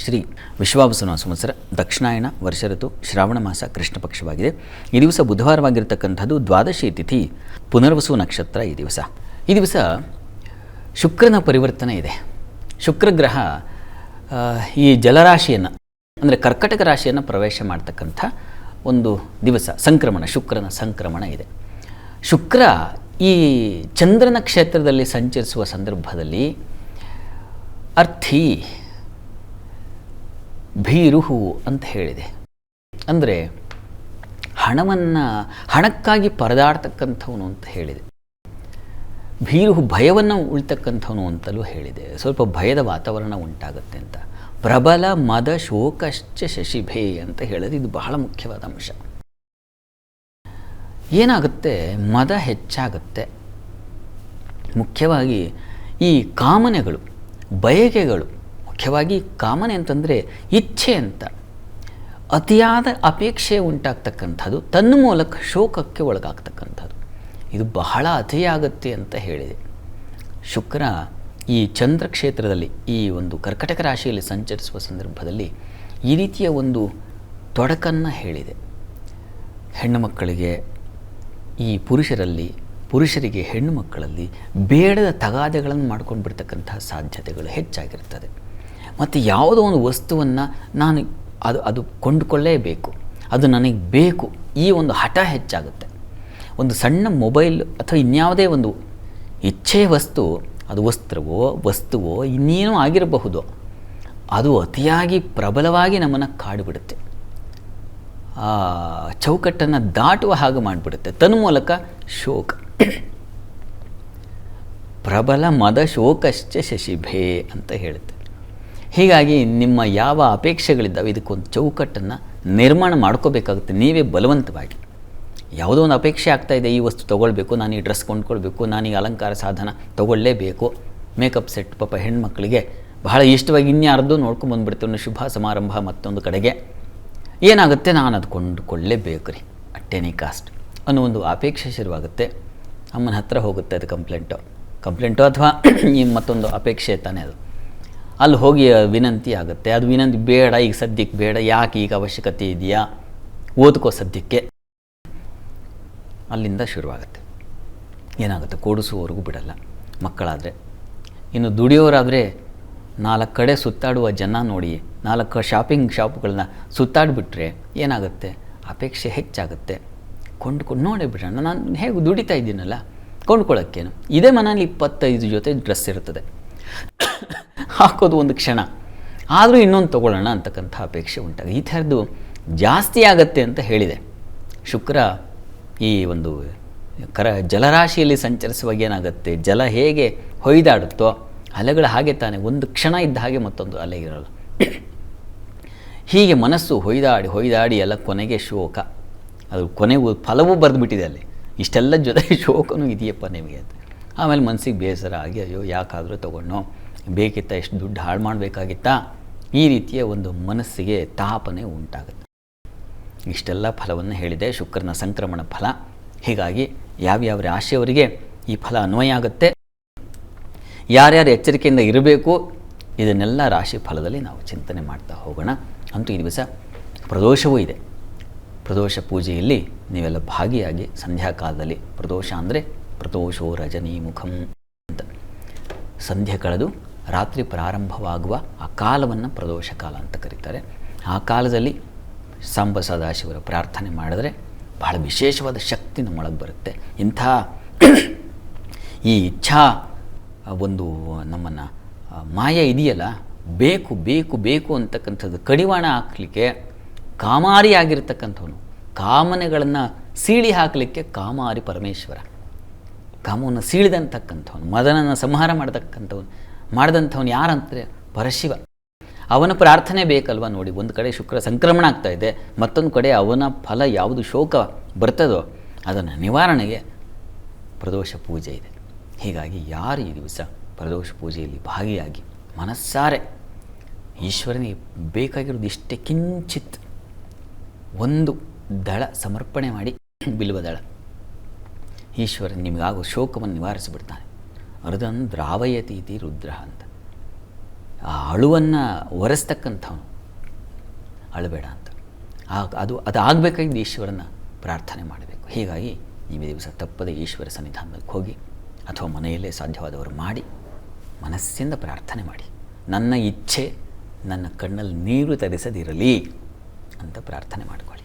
ಶ್ರೀ ವಿಶ್ವಾಭಸನ ಸಂವತ್ಸರ ದಕ್ಷಿಣಾಯಣ ವರ್ಷ ಋತು ಶ್ರಾವಣ ಮಾಸ ಕೃಷ್ಣ ಪಕ್ಷವಾಗಿದೆ. ಈ ದಿವಸ ಬುಧವಾರವಾಗಿರ್ತಕ್ಕಂಥದ್ದು ದ್ವಾದಶಿ ತಿಥಿ, ಪುನರ್ವಸು ನಕ್ಷತ್ರ ಈ ದಿವಸ. ಈ ದಿವಸ ಶುಕ್ರನ ಪರಿವರ್ತನೆ ಇದೆ. ಶುಕ್ರಗ್ರಹ ಈ ಜಲರಾಶಿಯನ್ನು, ಅಂದರೆ ಕರ್ಕಟಕ ರಾಶಿಯನ್ನು ಪ್ರವೇಶ ಮಾಡ್ತಕ್ಕಂಥ ಒಂದು ದಿವಸ, ಸಂಕ್ರಮಣ, ಶುಕ್ರನ ಸಂಕ್ರಮಣ ಇದೆ. ಶುಕ್ರ ಈ ಚಂದ್ರನ ಕ್ಷೇತ್ರದಲ್ಲಿ ಸಂಚರಿಸುವ ಸಂದರ್ಭದಲ್ಲಿ ಅರ್ಥಿ ಭೀರುಹು ಅಂತ ಹೇಳಿದೆ. ಅಂದರೆ ಹಣವನ್ನು, ಹಣಕ್ಕಾಗಿ ಪರದಾಡ್ತಕ್ಕಂಥವನು ಅಂತ ಹೇಳಿದೆ. ಭೀರುಹು ಭಯವನ್ನು ಉಳ್ತಕ್ಕಂಥವನು ಅಂತಲೂ ಹೇಳಿದೆ. ಸ್ವಲ್ಪ ಭಯದ ವಾತಾವರಣ ಉಂಟಾಗುತ್ತೆ ಅಂತ. ಪ್ರಬಲ ಮದ ಶೋಕಶ್ಚ ಶಶಿಭೇ ಅಂತ ಹೇಳೋದು ಇದು ಬಹಳ ಮುಖ್ಯವಾದ ಅಂಶ. ಏನಾಗುತ್ತೆ? ಮದ ಹೆಚ್ಚಾಗುತ್ತೆ. ಮುಖ್ಯವಾಗಿ ಈ ಕಾಮನೆಗಳು, ಬಯಕೆಗಳು ಮುಖ್ಯವಾಗಿ ಕಾಮನೆ ಅಂತಂದರೆ ಇಚ್ಛೆ ಅಂತ. ಅತಿಯಾದ ಅಪೇಕ್ಷೆ ಉಂಟಾಗ್ತಕ್ಕಂಥದ್ದು, ತನ್ನ ಮೂಲಕ ಶೋಕಕ್ಕೆ ಒಳಗಾಗ್ತಕ್ಕಂಥದ್ದು. ಇದು ಬಹಳ ಅತಿಯಾಗತ್ತೆ ಅಂತ ಹೇಳಿದೆ. ಶುಕ್ರ ಈ ಚಂದ್ರ ಕ್ಷೇತ್ರದಲ್ಲಿ, ಈ ಒಂದು ಕರ್ಕಟಕ ರಾಶಿಯಲ್ಲಿ ಸಂಚರಿಸುವ ಸಂದರ್ಭದಲ್ಲಿ ಈ ರೀತಿಯ ಒಂದು ತೊಡಕನ್ನು ಹೇಳಿದೆ. ಹೆಣ್ಣು ಮಕ್ಕಳಿಗೆ, ಈ ಪುರುಷರಲ್ಲಿ, ಪುರುಷರಿಗೆ ಹೆಣ್ಣು ಮಕ್ಕಳಲ್ಲಿ ಬೇಡದ ತಗಾದೆಗಳನ್ನು ಮಾಡ್ಕೊಂಡು ಬಿಡ್ತಕ್ಕಂತಹ ಸಾಧ್ಯತೆಗಳು ಹೆಚ್ಚಾಗಿರ್ತದೆ. ಮತ್ತು ಯಾವುದೋ ಒಂದು ವಸ್ತುವನ್ನು ನಾನು ಅದು ಅದು ಕೊಂಡುಕೊಳ್ಳೇಬೇಕು. ಅದು ನನಗೆ ಬೇಕು. ಈ ಒಂದು ಹಠ ಹೆಚ್ಚಾಗುತ್ತೆ. ಒಂದು ಸಣ್ಣ ಮೊಬೈಲ್ ಅಥವಾ ಇನ್ಯಾವುದೇ ಒಂದು ಇಚ್ಛೆಯ ವಸ್ತು, ಅದು ವಸ್ತ್ರವೋ, ವಸ್ತುವೋ, ಇನ್ನೇನೋ ಆಗಿರಬಹುದು. ಅದು ಅತಿಯಾಗಿ ಪ್ರಬಲವಾಗಿ ನಮ್ಮನ್ನು ಕಾಡಿಬಿಡುತ್ತೆ. ಚೌಕಟ್ಟನ್ನು ದಾಟುವ ಹಾಗೆ ಮಾಡಿಬಿಡುತ್ತೆ. ತನ್ಮೂಲಕ ಶೋಕ. ಪ್ರಬಲ ಮದ ಶೋಕಶ್ಚ ಶಶಿಭೇ ಅಂತ ಹೇಳುತ್ತೆ ಹೀಗಾಗಿ ನಿಮ್ಮ ಯಾವ ಅಪೇಕ್ಷೆಗಳಿದ್ದಾವೆ, ಇದಕ್ಕೊಂದು ಚೌಕಟ್ಟನ್ನು ನಿರ್ಮಾಣ ಮಾಡ್ಕೋಬೇಕಾಗುತ್ತೆ. ನೀವೇ ಬಲವಂತವಾಗಿ. ಯಾವುದೋ ಒಂದು ಅಪೇಕ್ಷೆ ಆಗ್ತಾ ಇದೆ, ಈ ವಸ್ತು ತೊಗೊಳ್ಬೇಕು, ನಾನು ಈ ಡ್ರೆಸ್ ಕೊಂಡ್ಕೊಳ್ಬೇಕು, ನಾನು ಈ ಅಲಂಕಾರ ಸಾಧನ ತೊಗೊಳ್ಳೇಬೇಕು. ಮೇಕಪ್ ಸೆಟ್, ಪಾಪ ಹೆಣ್ಮಕ್ಳಿಗೆ ಬಹಳ ಇಷ್ಟವಾಗಿ ಇನ್ಯಾರ್ದು ನೋಡ್ಕೊಂಬಂದ್ಬಿಡ್ತೀವಿ ಶುಭ ಸಮಾರಂಭ ಮತ್ತೊಂದು ಕಡೆಗೆ. ಏನಾಗುತ್ತೆ? ನಾನು ಅದು ಕೊಂಡುಕೊಳ್ಳೇಬೇಕು ರೀ ಅಟ್ ಎನಿ ಕಾಸ್ಟ್ ಅನ್ನೋ ಒಂದು ಅಪೇಕ್ಷೆ ಶುರುವಾಗುತ್ತೆ. ಅಮ್ಮನ ಹತ್ರ ಹೋಗುತ್ತೆ ಅದು ಕಂಪ್ಲೇಂಟು. ಕಂಪ್ಲೇಂಟು ಅಥವಾ ಈ ಮತ್ತೊಂದು ಅಪೇಕ್ಷೆ ತಾನೇ ಅದು. ಅಲ್ಲಿ ಹೋಗಿ ವಿನಂತಿ ಆಗುತ್ತೆ. ಅದು ವಿನಂತಿ ಬೇಡ, ಈಗ ಸದ್ಯಕ್ಕೆ ಬೇಡ. ಯಾಕೆ ಈಗ ಅವಶ್ಯಕತೆ ಇದೆಯಾ? ಓದ್ಕೋ ಸದ್ಯಕ್ಕೆ. ಅಲ್ಲಿಂದ ಶುರುವಾಗುತ್ತೆ. ಏನಾಗುತ್ತೆ? ಕೂಡಿಸುವವರೆಗೂ ಬಿಡಲ್ಲ. ಮಕ್ಕಳಾದರೆ. ಇನ್ನು ದುಡಿಯೋರಾದರೆ ನಾಲ್ಕು ಕಡೆ ಸುತ್ತಾಡುವ ಜನ ನೋಡಿ, ನಾಲ್ಕು ಶಾಪಿಂಗ್ ಶಾಪ್ಗಳನ್ನ ಸುತ್ತಾಡಿಬಿಟ್ರೆ ಏನಾಗುತ್ತೆ? ಅಪೇಕ್ಷೆ ಹೆಚ್ಚಾಗುತ್ತೆ. ಕೊಂಡ್ಕೊಂಡು ನೋಡೇ ಬಿಡೋಣ. ನಾನು ಹೇಗೆ ದುಡಿತಾ ಇದ್ದೀನಲ್ಲ? ಕೊಂಡ್ಕೊಳ್ಳೋಕ್ಕೇನು? ಇದೇ ಮನೇಲಿ ಇಪ್ಪತ್ತೈದು ಜೊತೆ ಡ್ರೆಸ್ ಇರ್ತದೆ. ಹಾಕೋದು ಒಂದು ಕ್ಷಣ. ಆದರೂ ಇನ್ನೊಂದು ತೊಗೊಳ್ಳೋಣ ಅಂತಕ್ಕಂಥ ಅಪೇಕ್ಷೆ ಉಂಟಾಗ ಈ ಥರದ್ದು ಜಾಸ್ತಿ ಆಗತ್ತೆ ಅಂತ ಹೇಳಿದೆ. ಶುಕ್ರ ಈ ಒಂದು ಕರ ಜಲರಾಶಿಯಲ್ಲಿ ಸಂಚರಿಸುವಾಗ ಏನಾಗುತ್ತೆ? ಜಲ ಹೇಗೆ ಹೊಯ್ದಾಡುತ್ತೋ, ಅಲೆಗಳು ಹಾಗೆ ತಾನೆ, ಒಂದು ಕ್ಷಣ ಇದ್ದ ಹಾಗೆ ಮತ್ತೊಂದು ಅಲೆ ಇರೋಲ್ಲ. ಹೀಗೆ ಮನಸ್ಸು ಹೊಯ್ದಾಡಿ ಹೊಯ್ದಾಡಿ ಎಲ್ಲ ಕೊನೆಗೆ ಶೋಕ. ಅದು ಕೊನೆಗೂ ಫಲವೂ ಬರೆದುಬಿಟ್ಟಿದೆ ಅಲ್ಲಿ. ಇಷ್ಟೆಲ್ಲ ಜೊತೆ ಶೋಕನೂ ಇದೆಯಪ್ಪ ನಿಮಗೆ ಅಂತ. ಆಮೇಲೆ ಮನಸ್ಸಿಗೆ ಬೇಸರ ಆಗಿ, ಅಯ್ಯೋ, ಯಾಕಾದರೂ ತೊಗೊಂಡು ಬೇಕಿತ್ತ ಎಷ್ಟು ದುಡ್ಡು ಹಾಳು ಮಾಡಬೇಕಾಗಿತ್ತಾ? ಈ ರೀತಿಯ ಒಂದು ಮನಸ್ಸಿಗೆ ತಾಪನೆ ಉಂಟಾಗುತ್ತೆ. ಇಷ್ಟೆಲ್ಲ ಫಲವನ್ನು ಹೇಳಿದೆ. ಶುಕ್ರನ ಸಂಕ್ರಮಣ ಫಲ. ಹೀಗಾಗಿ ಯಾವ್ಯಾವ ರಾಶಿಯವರಿಗೆ ಈ ಫಲ ಅನ್ವಯ ಆಗುತ್ತೆ? ಯಾರ್ಯಾರು ಎಚ್ಚರಿಕೆಯಿಂದ ಇರಬೇಕು? ಇದನ್ನೆಲ್ಲ ರಾಶಿ ಫಲದಲ್ಲಿ ನಾವು ಚಿಂತನೆ ಮಾಡ್ತಾ ಹೋಗೋಣ. ಅಂತೂ ಈ ದಿವಸ ಪ್ರದೋಷವೂ ಇದೆ. ಪ್ರದೋಷ ಪೂಜೆಯಲ್ಲಿ ನೀವೆಲ್ಲ ಭಾಗಿಯಾಗಿ ಸಂಧ್ಯಾಕಾಲದಲ್ಲಿ ಪ್ರದೋಷ ಅಂದರೆ ಪ್ರದೋಷೋ ರಜನೀ ಮುಖಂ ಅಂತ. ಸಂಧ್ಯೆ ಕಳೆದು ರಾತ್ರಿ ಪ್ರಾರಂಭವಾಗುವ ಆ ಕಾಲವನ್ನು ಪ್ರದೋಷ ಕಾಲ ಅಂತ ಕರೀತಾರೆ. ಆ ಕಾಲದಲ್ಲಿ ಸಾಂಬ ಸದಾಶಿವರ ಪ್ರಾರ್ಥನೆ ಮಾಡಿದ್ರೆ ಬಹಳ ವಿಶೇಷವಾದ ಶಕ್ತಿ ನಮ್ಮೊಳಗೆ ಬರುತ್ತೆ. ಇಂಥ ಈ ಇಚ್ಛಾ ಒಂದು ನಮ್ಮನ್ನು ಮಾಯ ಇದೆಯಲ್ಲ, ಬೇಕು ಬೇಕು ಬೇಕು ಅಂತಕ್ಕಂಥದ್ದು ಕಡಿವಾಣ ಹಾಕಲಿಕ್ಕೆ ಕಾಮಾರಿ ಆಗಿರ್ತಕ್ಕಂಥವನು ಕಾಮನೆಗಳನ್ನು ಸೀಳಿ ಹಾಕಲಿಕ್ಕೆ ಕಾಮಾರಿ ಪರಮೇಶ್ವರ. ಕಾಮವನ್ನು ಸೀಳಿದಂತಕ್ಕಂಥವನು, ಮದನನ್ನು ಸಂಹಾರ ಮಾಡತಕ್ಕಂಥವನು. ಮಾಡಿದಂಥವನು ಯಾರಂದರೆ ಪರಶಿವ. ಅವನ ಪ್ರಾರ್ಥನೆ ಬೇಕಲ್ವ ನೋಡಿ, ಒಂದು ಕಡೆ ಶುಕ್ರ ಸಂಕ್ರಮಣ ಆಗ್ತಾ ಇದೆ, ಮತ್ತೊಂದು ಕಡೆ ಅವನ ಫಲ ಯಾವುದು ಶೋಕ ಬರ್ತದೋ, ಅದನ್ನು ನಿವಾರಣೆಗೆ ಪ್ರದೋಷ ಪೂಜೆ ಇದೆ. ಹೀಗಾಗಿ ಯಾರು ಈ ದಿವಸ ಪ್ರದೋಷ ಪೂಜೆಯಲ್ಲಿ ಭಾಗಿಯಾಗಿ ಮನಸ್ಸಾರೆ, ಈಶ್ವರನಿಗೆ ಬೇಕಾಗಿರೋದು ಇಷ್ಟೇ ಕಿಂಚಿತ್ ಒಂದು ದಳ ಸಮರ್ಪಣೆ ಮಾಡಿ, ಬಿಲ್ವ ದಳ. ಈಶ್ವರ ನಿಮಗಾಗೋ ಶೋಕವನ್ನು ನಿವಾರಿಸಿಬಿಡ್ತಾನೆ. ಅರ್ಧನ್ ದ್ರಾವಯತಿ ಇತಿ ರುದ್ರ ಅಂತ. ಆ ಅಳುವನ್ನು ಒರೆಸ್ತಕ್ಕಂಥವನು. ಅಳಬೇಡ ಅಂತ. ಆಗ ಅದು ಅದು ಆಗಬೇಕಾಗಿದ್ದು ಈಶ್ವರನ ಪ್ರಾರ್ಥನೆ ಮಾಡಬೇಕು. ಹೀಗಾಗಿ ಈ ದಿವಸ ತಪ್ಪದೆ ಈಶ್ವರ ಸನ್ನಿಧಾನಕ್ಕೆ ಹೋಗಿ ಅಥವಾ ಮನೆಯಲ್ಲೇ ಸಾಧ್ಯವಾದವರು ಮಾಡಿ ಮನಸ್ಸಿಂದ ಪ್ರಾರ್ಥನೆ ಮಾಡಿ. ನನ್ನ ಇಚ್ಛೆ ನನ್ನ ಕಣ್ಣಲ್ಲಿ ನೀರು ತರಿಸದಿರಲಿ ಅಂತ ಪ್ರಾರ್ಥನೆ ಮಾಡಿಕೊಳ್ಳಿ.